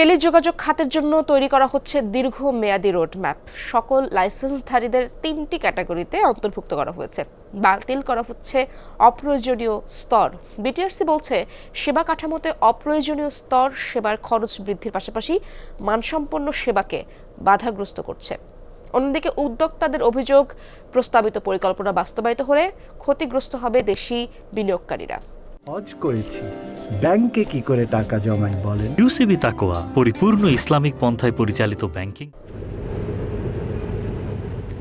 টেলিযোগাযোগ খাতের জন্য তৈরি করা হচ্ছে দীর্ঘ মেয়াদী রোডম্যাপ। সকল লাইসেন্সধারীদের তিনটি ক্যাটাগরিতে অন্তর্ভুক্ত করা হয়েছে। বাতিল করা হচ্ছে অপ্রয়োজনীয় স্তর। বিটিআরসি বলছে, সেবা কাঠামোতে অপ্রয়োজনীয় স্তর সেবার খরচ বৃদ্ধির পাশাপাশি মানসম্পন্ন সেবাকে বাধাগ্রস্ত করছে। অন্যদিকে উদ্যোক্তাদের অভিযোগ, প্রস্তাবিত পরিকল্পনা বাস্তবায়িত হলে ক্ষতিগ্রস্ত হবে দেশি বিনিয়োগকারীরা। ব্যাংকে কি করে টাকা জমাই বলেন? ইউসিবি তাকোয়া পরিপূর্ণ ইসলামিক পন্থায় পরিচালিত ব্যাংকিং।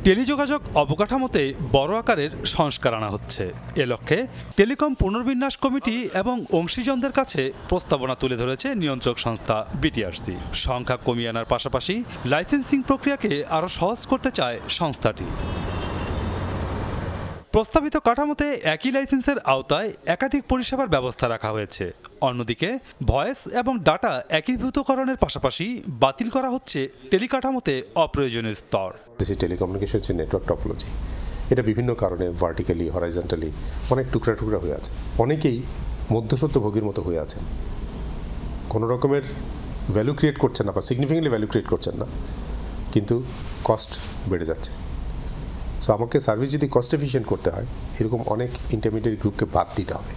টেলিযোগাযোগ অবকাঠামোতে বড় আকারের সংস্কার আনা হচ্ছে। এ লক্ষ্যে টেলিকম পুনর্বিন্যাস কমিটি এবং অংশীজনদের কাছে প্রস্তাবনা তুলে ধরেছে নিয়ন্ত্রক সংস্থা বিটিআরসি। সংখ্যা কমিয়ে আনার পাশাপাশি লাইসেন্সিং প্রক্রিয়াকে আরও সহজ করতে চায় সংস্থাটি। প্রস্তাবিত কাঠামোতে একই লাইসেন্সের আওতায় একাধিক পরিষেবার ব্যবস্থা রাখা হয়েছে। অন্যদিকে, ভয়েস এবং ডাটা একীভূতকরণের পাশাপাশি বাতিল করা হচ্ছে টেলিকাঠামোতে অপ্রয়োজনীয় স্তর। টেলিকমিউনিকেশন নেটওয়ার্ক টপোলজি, এটা বিভিন্ন কারণে ভার্টিক্যালি হরাইজেন্টালি অনেক টুকরা টুকরা হয়ে আছে। অনেকেই মধ্যসত্ত্বভোগীর মতো হয়ে আছেন। কোনো রকমের ভ্যালু ক্রিয়েট করছেন না বা সিগনিফিকেন্টলি ভ্যালু ক্রিয়েট করছেন না, কিন্তু কস্ট বেড়ে যাচ্ছে। সো আমাকে সার্ভিস যদি কস্ট এফিশিয়েন্ট করতে হয়, এরকম অনেক ইন্টারমিডিয়েট গ্রুপকে বাদ দিতে হবে।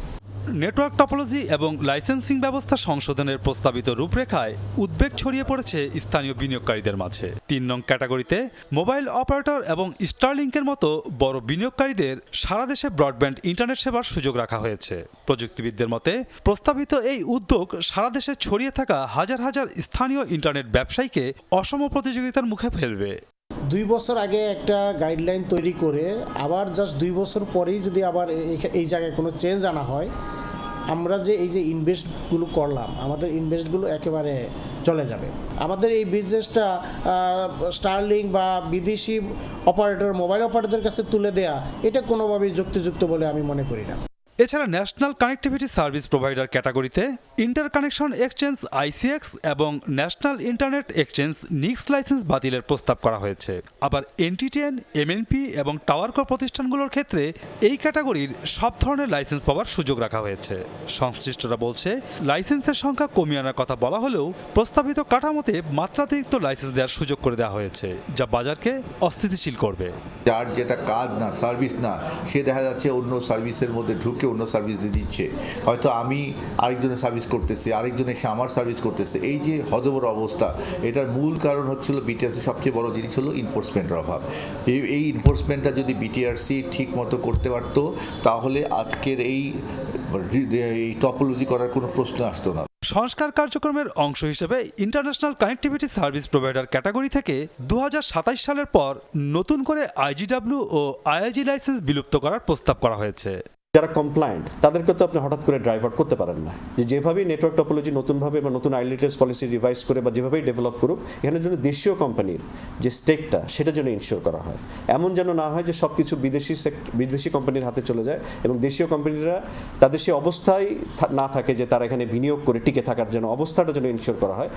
নেটওয়ার্ক টপোলজি এবং লাইসেন্সিং ব্যবস্থা সংশোধনের প্রস্তাবিত রূপরেখায় উদ্বেগ ছড়িয়ে পড়েছে স্থানীয় বিনিয়োগকারীদের মাঝে। তিন নং ক্যাটাগরিতে মোবাইল অপারেটর এবং স্টারলিংকের মতো বড় বিনিয়োগকারীদের সারা দেশে ব্রডব্যান্ড ইন্টারনেট সেবার সুযোগ রাখা হয়েছে। প্রযুক্তিবিদদের মতে, প্রস্তাবিত এই উদ্যোগ সারা দেশে ছড়িয়ে থাকা হাজার হাজার স্থানীয় ইন্টারনেট ব্যবসায়ীকে অসম প্রতিযোগিতার মুখে ফেলবে। দুই বছর আগে একটা গাইডলাইন তৈরি করে আবার জাস্ট দুই বছর পরেই যদি আবার এই- জায়গায় কোনো চেঞ্জ আনা হয়, আমরা যে এই যে ইনভেস্টগুলো করলাম, আমাদের ইনভেস্টগুলো একেবারে চলে যাবে। আমাদের এই বিজনেসটা স্টারলিং বা বিদেশি অপারেটর মোবাইল অপারেটরদের কাছে তুলে দেয়া, এটা কোনোভাবেই যুক্তিযুক্ত বলে আমি মনে করি না। এছাড়া ন্যাশনাল কানেক্টিভিটি সার্ভিস প্রোভাইডার ক্যাটাগরিতে ইন্টার কানেকশন এক্সচেঞ্জ আইসিএক্স এবং national internet exchange NIX license বাতিলের প্রস্তাব করা হয়েছে। আবার এনটিটিএন, এমএনপি এবং টাওয়ারকো প্রতিষ্ঠানগুলোর ক্ষেত্রে এই ক্যাটাগরির সব ধরনের লাইসেন্স পাওয়ার সুযোগ রাখা হয়েছে। সংশ্লিষ্টরা বলছে, লাইসেন্সের সংখ্যা কমিয়ে আনার কথা বলা হলেও প্রস্তাবিত কাঠামোতে মাত্রাতিরিক্ত লাইসেন্স দেওয়ার সুযোগ করে দেওয়া হয়েছে, যা বাজারকে অস্থিতিশীল করবে। যার যেটা কাজ না, সার্ভিস না, সে দেখা যাচ্ছে অন্য সার্ভিসের মধ্যে ঢুকে অন্য সার্ভিস দিয়ে দিচ্ছে। হয়তো আমি আরেকজনের সার্ভিস করতেছি, আরেকজন এসে আমার সার্ভিস করতেছে। এই যে হজবর অবস্থা, এটার মূল কারণ হচ্ছিল বিটিআরসি সবচেয়ে বড় জিনিস হলো ইনফোর্সমেন্টের অভাব। এই এই ইনফোর্সমেন্টটা যদি বিটিআরসি ঠিক মতো করতে পারতো, তাহলে আজকের এই এই টপোলজি করার কোনো প্রশ্ন আসতো না। সংস্কার কার্যক্রমের অংশ হিসেবে international connectivity service provider category থেকে দু সালের পর নতুন করে আইজিডাব্লিউ ও আইআইজি লাইসেন্স বিলুপ্ত করার প্রস্তাব করা হয়েছে। যারা কমপ্লায়েন্ট তাদেরকে তো আপনি হঠাৎ করে ড্রাইভ আউট করতে পারেন না। যে যেভাবেই নেটওয়ার্ক টপোলজি নতুনভাবে বা নতুন আইলিটেস পলিসি রিভাইজ করে বা যেভাবেই ডেভেলপ করুক, এখানে জন্য দেশীয় কোম্পানির যে স্টেকটা সেটা যেন ইনশিওর করা হয়। এমন যেন না হয় যে সব কিছু বিদেশি বিদেশি কোম্পানির হাতে চলে যায় এবং দেশীয় কোম্পানিরা তাদের সে অবস্থায় না থাকে যে তারা এখানে বিনিয়োগ করে টিকে থাকার জন্য অবস্থাটা যেন ইনশিওর করা হয়।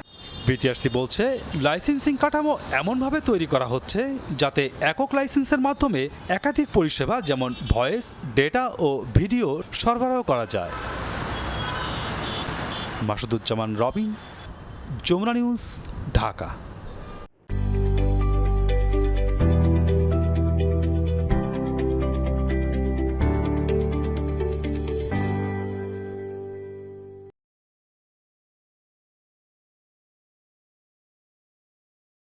বিটিআরসি বলছে লাইসেন্সিং কাঠামো এমনভাবে তৈরি করা হচ্ছে যাতে একক লাইসেন্সের মাধ্যমে একাধিক পরিষেবা যেমন ভয়েস, ডেটা ও ভিডিও সরবরাহ করা যায়। মাসুদুজ্জামান রবিন, যমুনা নিউজ, ঢাকা।